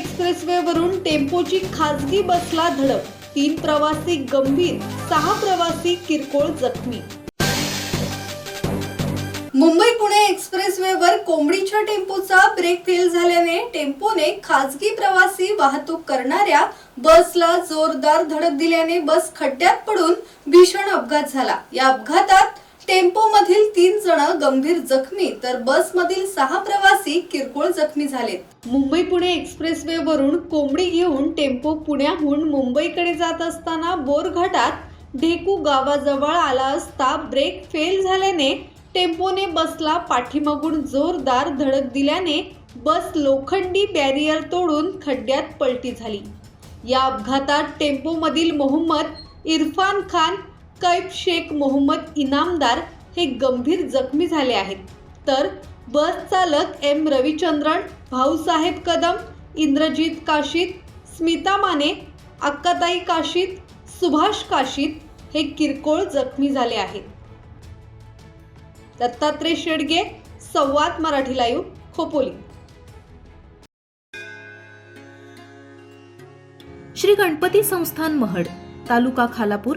एक्सप्रेसवेवरून टेम्पोची खासगी बसला धडक. तीन प्रवासी गंभीर सहा प्रवासी किरकोळ जखमी. मुंबई पुणे एक्सप्रेसवेवर कोंबडीच्या टेम्पोचा ब्रेक फेल झाल्याने टेम्पोने खासगी प्रवासी वाहतूक करणाऱ्या बसला जोरदार धडक दिल्याने बस खड्ड्यात पडून भीषण अपघात झाला. या अपघातात टेम्पो मधील तीन जण गंभीर जखमी तर बस मधील सहा प्रवासी किरकोळ जखमी झालेत. मुंबई पुणे एक्सप्रेसवे वरून कोंबडी घेऊन टेम्पो पुण्याहून मुंबईकडे जात असताना बोरघाटात ढेकू गावाजवळ आला असता ब्रेक फेल झाल्याने टेम्पोने बसला पाठीमागून जोरदार धडक दिल्याने बस लोखंडी बॅरियर तोडून खड्ड्यात पलटी झाली. या अपघातात टेम्पोमधील मोहम्मद इरफान खान कैफ शेख मोहम्मद इनामदार हे गंभीर जखमी झाले आहेत. तर बस चालक एम रविचंद्रन भाऊसाहेब कदम इंद्रजित काशीत स्मिता माने अक्काताई काशीत सुभाष काशीत हे किरकोळ जखमी झाले आहेत. दत्तात्रय शेडगे संवाद मराठी लाईव्ह खोपोली. श्री गणपती संस्थान महड तालुका खालापूर